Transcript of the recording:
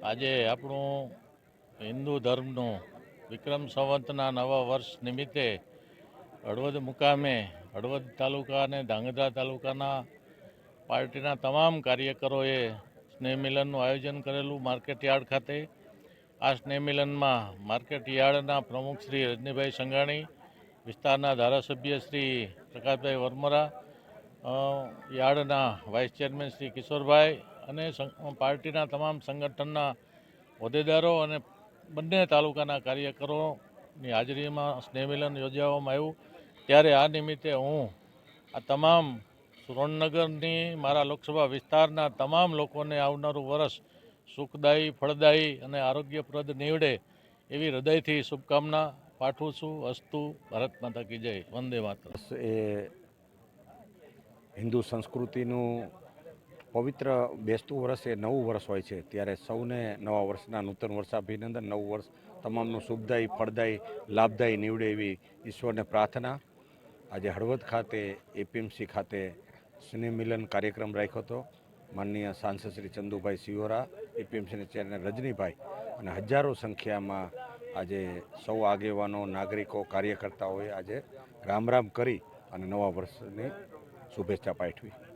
આજે આપણું હિન્દુ ધર્મનું વિક્રમ સંવંતના નવા વર્ષ નિમિત્તે હળવદ મુકામે, હળવદ તાલુકા અને ધાંગધ્રા તાલુકાના પાર્ટીના તમામ કાર્યકરોએ સ્નેહમિલનનું આયોજન કરેલું માર્કેટ યાર્ડ ખાતે. આ સ્નેહ મિલનમાં માર્કેટ યાર્ડના પ્રમુખ શ્રી રજનીભાઈ સંઘાણી, વિસ્તારના ધારાસભ્ય શ્રી પ્રકાશભાઈ વરમરા યાર્ડના વાઇસ ચેરમેન શ્રી કિશોરભાઈ અને પાર્ટીના તમામ સંગઠનના હોદ્દેદારો અને બંને તાલુકાના કાર્યકરોની હાજરીમાં સ્નેહમિલન યોજવામાં આવ્યું. ત્યારે આ નિમિત્તે હું આ તમામ સુરેન્દ્રનગરની, મારા લોકસભા વિસ્તારના તમામ લોકોને આવનારું વર્ષ સુખદાયી, ફળદાયી અને આરોગ્યપ્રદ નીવડે એવી હૃદયથી શુભકામના પાઠવું છું. અસ્તુ, ભારત માતા કી જય. વંદે માત્ર એ હિન્દુ સંસ્કૃતિનું પવિત્ર બેસતું વર્ષ એ નવું વર્ષ હોય છે. ત્યારે સૌને નવા વર્ષના નૂતન વર્ષાભિનંદન, નવું વર્ષ તમામનું શુભદાયી, ફળદાયી, લાભદાયી નીવડે એવી ઈશ્વરને પ્રાર્થના. આજે હળવદ ખાતે, એપીએમસી ખાતે સ્નેહમિલન કાર્યક્રમ રાખ્યો હતો. માનનીય સાંસદ શ્રી ચંદુભાઈ સિયોરા એપીએમસીના ચેરમેન રજનીભાઈ અને હજારો સંખ્યામાં આજે સૌ આગેવાનો, નાગરિકો, કાર્યકર્તાઓએ આજે રામ રામ કરી અને નવા વર્ષની શુભેચ્છા પાઠવી.